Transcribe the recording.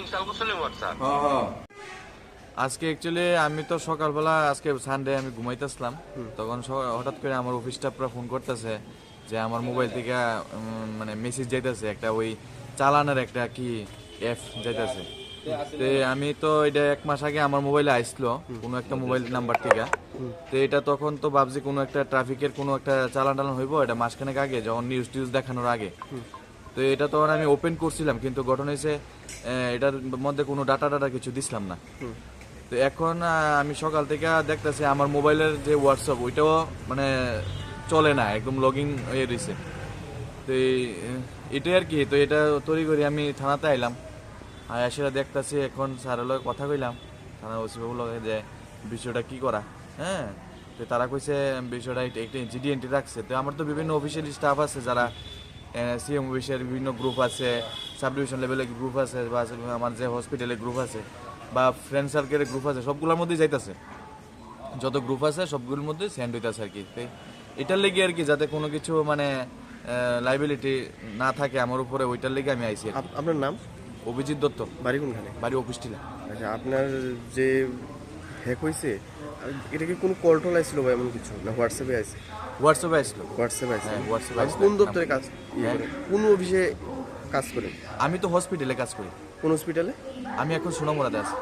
Install করছিলেন WhatsApp হ্যাঁ হ্যাঁ। আজকে অ্যাকচুয়ালি আমি তো সকালবেলা আজকে সানডে আমি ঘুমাইতেছিলাম। তখন হঠাৎ করে আমার অফিস স্টাফরা ফোন করতেছে যে আমার মোবাইল থেকে মানে মেসেজ যাইতেছে একটা ওই চালানের একটা কি অ্যাপ যাইতেছে। তো আমি তো এটা এক মাস আগে আমার মোবাইলে আইসলো কোনো একটা মোবাইল নাম্বার থেকে। তো এটা তখন তো ভাবছি কোনো একটা ট্রাফিকের কোনো একটা চালান টালান হইব এটা মাসখানেক আগে যখন নিউজ টিউজ দেখানোর আগে। তো এটা তখন আমি ওপেন করছিলাম কিন্তু ঘটনা হয়েছে এটার মধ্যে কোনো ডাটা ডাটা কিছু দিছিলাম না। তো এখন আমি সকাল থেকে দেখতেছি আমার মোবাইলের যে হোয়াটসঅ্যাপ ওইটাও মানে চলে না একদম লগ ইন হয়ে রয়েছে। তো এই- এটাই আর কি তো এটা তৈরি করি আমি থানাতে আইলাম। আর সেটা দেখতেছি এখন স্যারের লগে কথা কইলাম। থানা ওসি বাবুর লগে যে বিষয়টা কি করা হ্যাঁ? তো তারা কইছে বিষয়টা একটা- এন্ট্রি রাখছে। তো আমার তো বিভিন্ন অফিসিয়াল স্টাফ আছে যারা সিএম অফিসের বিভিন্ন গ্রুপ আছে সাব ডিভিশন লেভেলের গ্রুপ আছে বা আমার যে হসপিটালের গ্রুপ আছে বা ফ্রেন্ড সার্কেলের গ্রুপ আছে সবগুলোর মধ্যেই যাইতেছে। যত গ্রুপ আছে সবগুলোর মধ্যে সেন্ড হইতেছে আর কি এটার লেগে আর কি যাতে কোনো কিছু মানে লাইবিলিটি না থাকে আমার উপরে ওইটার লেগে আমি। আপ- আপনার নাম? অভিজিৎ দত্ত। বাড়ি কোনখানে? বাড়ি অফিস আচ্ছা আপনার যে হ্যাক হয়েছে এটা কি কোনো কল টল আসছিল বা এমন কিছু? না হোয়াটসঅ্যাপে আছে হোয়াটসঅ্যাপে আসলো হোয়াটসঅ্যাপে আছে হ্যাঁ, হোয়াটসঅ্যাপে আসলো। কোন দপ্তরে কাজ হ্যাঁ। কোন অফিসে কাজ করে? আমি তো হসপিটালে কাজ করি। কোন হসপিটালে আমি এখন সোনামুড়াতে আছি।